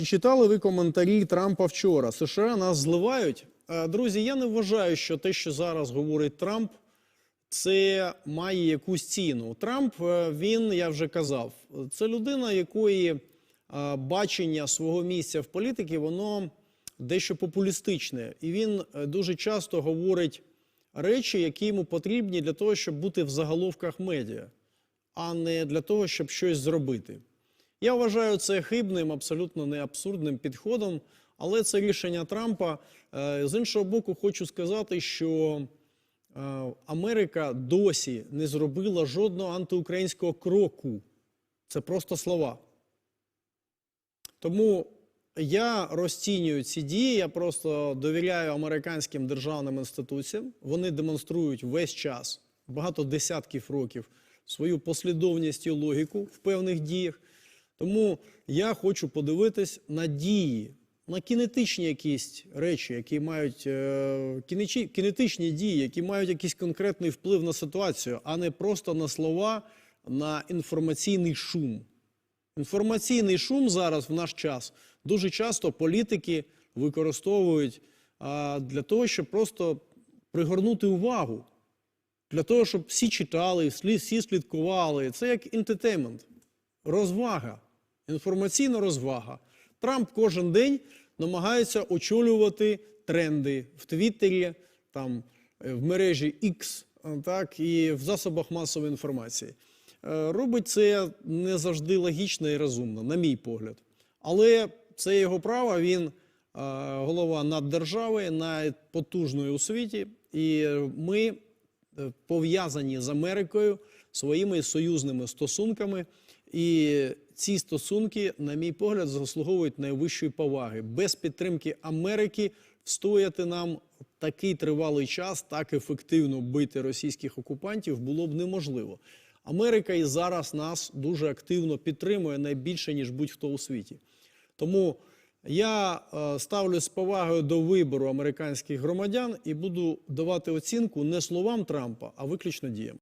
Чи читали ви коментарі Трампа вчора? США нас зливають. Е, Друзі, я не вважаю, що те, що зараз говорить Трамп, це має якусь ціну. Трамп, е, він, я вже казав, це людина, якої е, бачення свого місця в політиці, воно дещо популістичне. І він дуже часто говорить речі, які йому потрібні для того, щоб бути в заголовках медіа, а не для того, щоб щось зробити. Я вважаю це хибним, абсолютно не абсурдним підходом, але це рішення Трампа. Е, З іншого боку, хочу сказати, що е, Америка досі не зробила жодного антиукраїнського кроку. Це просто слова. Тому я розцінюю ці дії, я просто довіряю американським державним інституціям. Вони демонструють весь час, багато десятків років, свою послідовність і логіку в певних діях. Тому я хочу подивитись на дії, на кінетичні якісь речі, які мають е, кінечі- кінетичні дії, які мають якийсь конкретний вплив на ситуацію, а не просто на слова, на інформаційний шум. Інформаційний шум зараз в наш час дуже часто політики використовують а, для того, щоб просто пригорнути увагу, для того, щоб всі читали, всі слідкували. Це як інтетеймент, розвага, інформаційна розвага. Трамп кожен день намагається очолювати тренди в Твіттері, там, е, в мережі X, е, так, і в засобах масової інформації. Е, Робить це не завжди логічно і розумно, на мій погляд. Але це його право. Він голова наддержави, найпотужної у світі, і ми пов'язані з Америкою своїми союзними стосунками. І ці стосунки, на мій погляд, заслуговують найвищої поваги. Без підтримки Америки встояти нам такий тривалий час, так ефективно бити російських окупантів було б неможливо. Америка і зараз нас дуже активно підтримує найбільше ніж будь-хто у світі. Тому я е, ставлю з повагою до вибору американських громадян і буду давати оцінку не словам Трампа, а виключно діям.